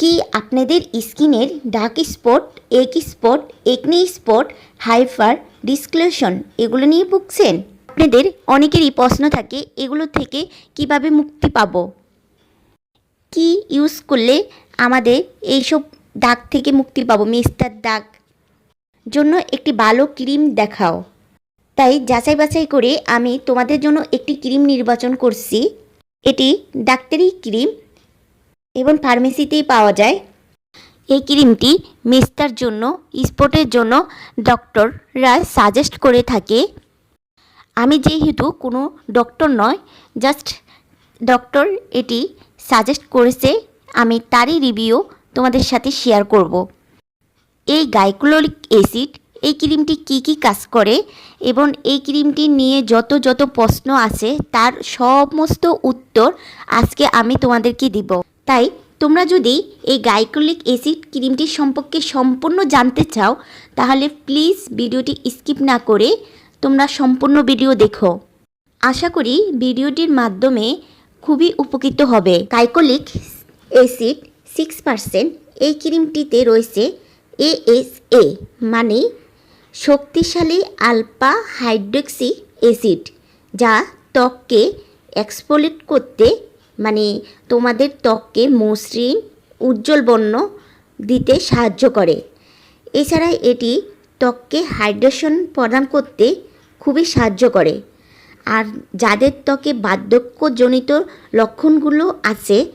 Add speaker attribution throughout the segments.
Speaker 1: কি আপনাদের স্কিনের ডার্ক স্পট এক স্পট, একনি স্পট, হাইফার, ডিসক্লেশন এগুলো নিয়ে ভুগছেন? আপনাদের অনেকেরই প্রশ্ন থাকে, এগুলো থেকে কীভাবে মুক্তি পাবো? কি ইউজ করলে আমাদের এইসব দাগ থেকে মুক্তি পাবো? মেস্তার দাগ। জন্য একটি ভালো ক্রিম দেখাও। তাই যাচাই বাছাই করে আমি তোমাদের জন্য একটি ক্রিম নির্বাচন করছি। এটি ডাক্তারি ক্রিম। এবং ফার্মেসিতেই পাওয়া যায়। এই ক্রিমটি মেস্তার জন্য, স্পটের জন্য ডক্টররা সাজেস্ট করে থাকে। আমি যেহেতু কোনো ডক্টর নয়, জাস্ট ডক্টর এটি সাজেস্ট করেছে, আমি তারই রিভিউ তোমাদের সাথে শেয়ার করব। এই গাইক্লোরিক অ্যাসিড এই ক্রিমটি কি কি কাজ করে এবং এই ক্রিমটি নিয়ে যত যত প্রশ্ন আছে তার সমস্ত উত্তর আজকে আমি তোমাদেরকে দিব। তাই তোমরা যদি এই গাইক্লোরিক অ্যাসিড ক্রিমটি সম্পর্কে সম্পূর্ণ জানতে চাও, তাহলে প্লিজ ভিডিওটি স্কিপ না করে তোমরা সম্পূর্ণ ভিডিও দেখো। আশা করি ভিডিওটির মাধ্যমে খুবই উপকৃত হবে। গাইকোলিক অ্যাসিড সিক্স পার্সেন্ট এই ক্রিমটিতে রয়েছে এএসএ মানে শক্তিশালী আলফা হাইড্রোক্সি অ্যাসিড, যা ত্বককে এক্সপোলেট করতে মানে তোমাদের ত্বককে মসৃণ, উজ্জ্বল বর্ণ দিতে সাহায্য করে। এছাড়া এটি ত্বককে হাইড্রেশন প্রদান করতে খুবই সাহায্য করে। আর যাদের ত্বকে বার্ধক্যজনিত লক্ষণগুলো আছে,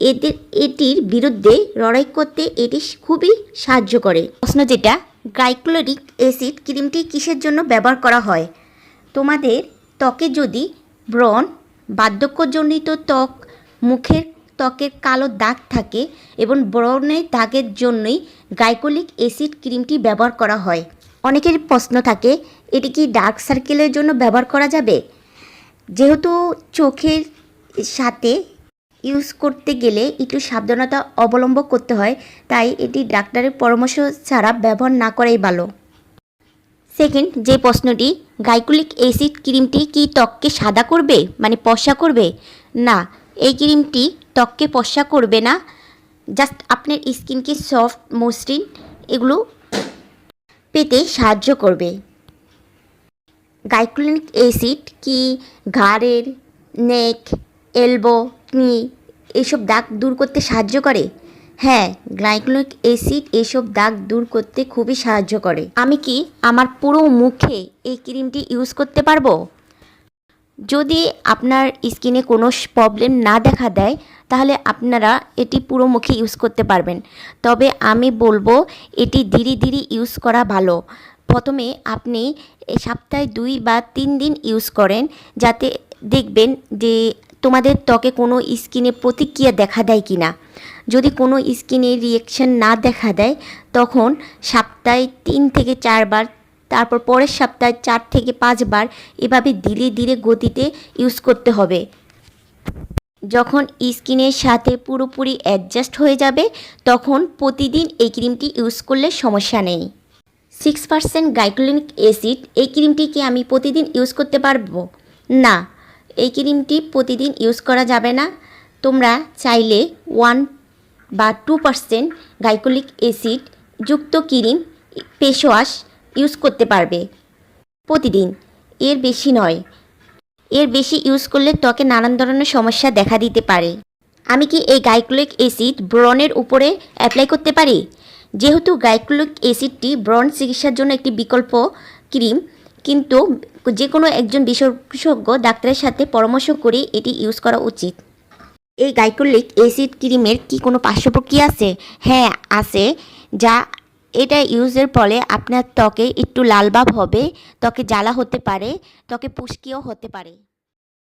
Speaker 1: এদের, এটির বিরুদ্ধে লড়াই করতে এটি খুবই সাহায্য করে। প্রশ্ন যেটা গ্লাইক্লোরিক অ্যাসিড ক্রিমটি কিসের জন্য ব্যবহার করা হয়? তোমাদের ত্বকে যদি ব্রণ বার্ধক্যজনিত ত্বক মুখের ত্বকের কালো দাগ থাকে এবং ব্রণের দাগের জন্যই গাইকোলিক অ্যাসিড ক্রিমটি ব্যবহার করা হয়। অনেকের প্রশ্ন থাকে, এটি কি ডার্ক সার্কেলের জন্য ব্যবহার করা যাবে? যেহেতু চোখের সাথে ইউজ করতে গেলে একটু সাবধানতা অবলম্বন করতে হয়, তাই এটি ডাক্তারের পরামর্শ ছাড়া ব্যবহার না করাই ভালো। সেকেন্ড, যে প্রশ্নটি, গাইকুলিক অ্যাসিড ক্রিমটি কি ত্বককে সাদা করবে মানে পশা করবে? না, এই ক্রিমটি ত্বককে পশা করবে না। জাস্ট আপনার স্কিনকে সফট, মসৃণ, এগুলো পেতে সাহায্য করবে। গাইক্লোনিক অ্যাসিড কি ঘাড়ের, নেক, এলবো নি এইসব দাগ দূর করতে সাহায্য করে? হ্যাঁ গ্লাইক্লোনিক অ্যাসিড এসব দাগ দূর করতে খুবই সাহায্য করে। আমি কি আমার পুরো মুখে এই ক্রিমটি ইউজ করতে পারব? যদি আপনার স্কিনে কোনো প্রবলেম না দেখা দেয়, তাহলে আপনারা এটি পুরো মুখে ইউজ করতে পারবেন। তবে আমি বলব, এটি ধীরে ধীরে ইউজ করা ভালো। প্রথমে আপনি সপ্তাহে দুই বা তিন দিন ইউজ করেন, যাতে দেখবেন যে তোমাদের ত্বকে কোনো স্কিনে প্রতিক্রিয়া দেখা দেয় কি না? যদি কোনো স্কিনে রিয়েকশন না দেখা দেয়, তখন সপ্তাহে তিন থেকে চারবার তারপর পরের সপ্তাহে চার থেকে পাঁচবার এভাবে ধীরে ধীরে গতিতে ইউজ করতে হবে। যখন স্কিনের সাথে পুরোপুরি অ্যাডজাস্ট হয়ে যাবে, তখন প্রতিদিন এই ক্রিমটি ইউজ করলে সমস্যা নেই। সিক্স পার্সেন্ট গাইক্লোনিক অ্যাসিড এই ক্রিমটি কি আমি প্রতিদিন ইউজ করতে পারব? না। এই ক্রিমটি প্রতিদিন ইউজ করা যাবে না। তোমরা চাইলে ওয়ান বা টু পার্সেন্ট গাইকোলিক অ্যাসিড যুক্ত ক্রিম, ফেস ওয়াশ ইউজ করতে পারবে প্রতিদিন। এর বেশি নয়। এর বেশি ইউজ করলে ত্বকে নানান ধরনের সমস্যা দেখা দিতে পারে। আমি কি এই গাইক্লোলিক অ্যাসিড ব্রনের উপরে অ্যাপ্লাই করতে পারি? যেহেতু গাইক্লোলিক অ্যাসিডটি ব্রণ চিকিৎসার জন্য একটি বিকল্প ক্রিম কিন্তু যে কোনো একজন বিশেষজ্ঞ ডাক্তারের সাথে পরামর্শ করে এটি ইউজ করা উচিত। এই গাইকোলিক অ্যাসিড ক্রিমের কি কোনো পার্শ্ব প্রক্রিয়া আছে? হ্যাঁ আছে। যা এটা ইউজের ফলে আপনার ত্বকে একটু লালবাব হবে, ত্বকে জ্বালা হতে পারে, ত্বকে পুষ্কিও হতে পারে।